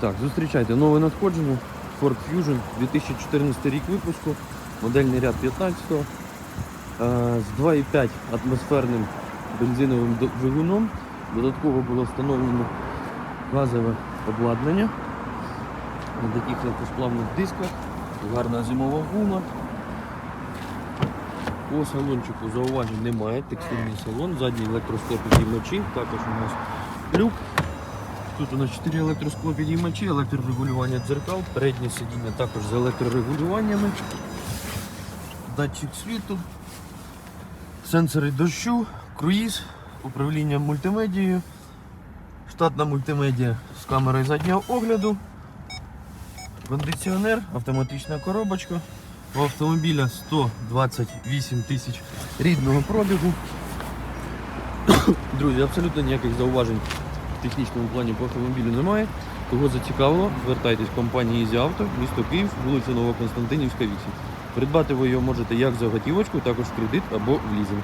Так, зустрічайте нове надходження. Ford Fusion 2014 рік випуску, модельний ряд 15-го. Е, З 2,5 атмосферним бензиновим двигуном. Додатково було встановлено газове обладнання на таких легкосплавних дисках, гарна зимова гума. По салончику зауважень немає, текстильний салон, задній електросклопідіймачі, також у нас люк. Тут у нас 4 електросклопідіймачі, електрорегулювання дзеркал, переднє сидіння також з електрорегулюваннями, датчик світу, сенсори дощу, круїз, управління мультимедією, штатна мультимедіа з камерою заднього огляду, кондиціонер, автоматична коробочка. У автомобіля 128 тисяч рідного пробігу. Друзі, абсолютно ніяких зауважень технічному плані по автомобілю немає. Кого зацікавило, звертайтесь в компанії Auto, місто Київ, вулиця Новоконстантинівська, 8. Придбати ви його можете як за готівочку, також в кредит або в лізинг.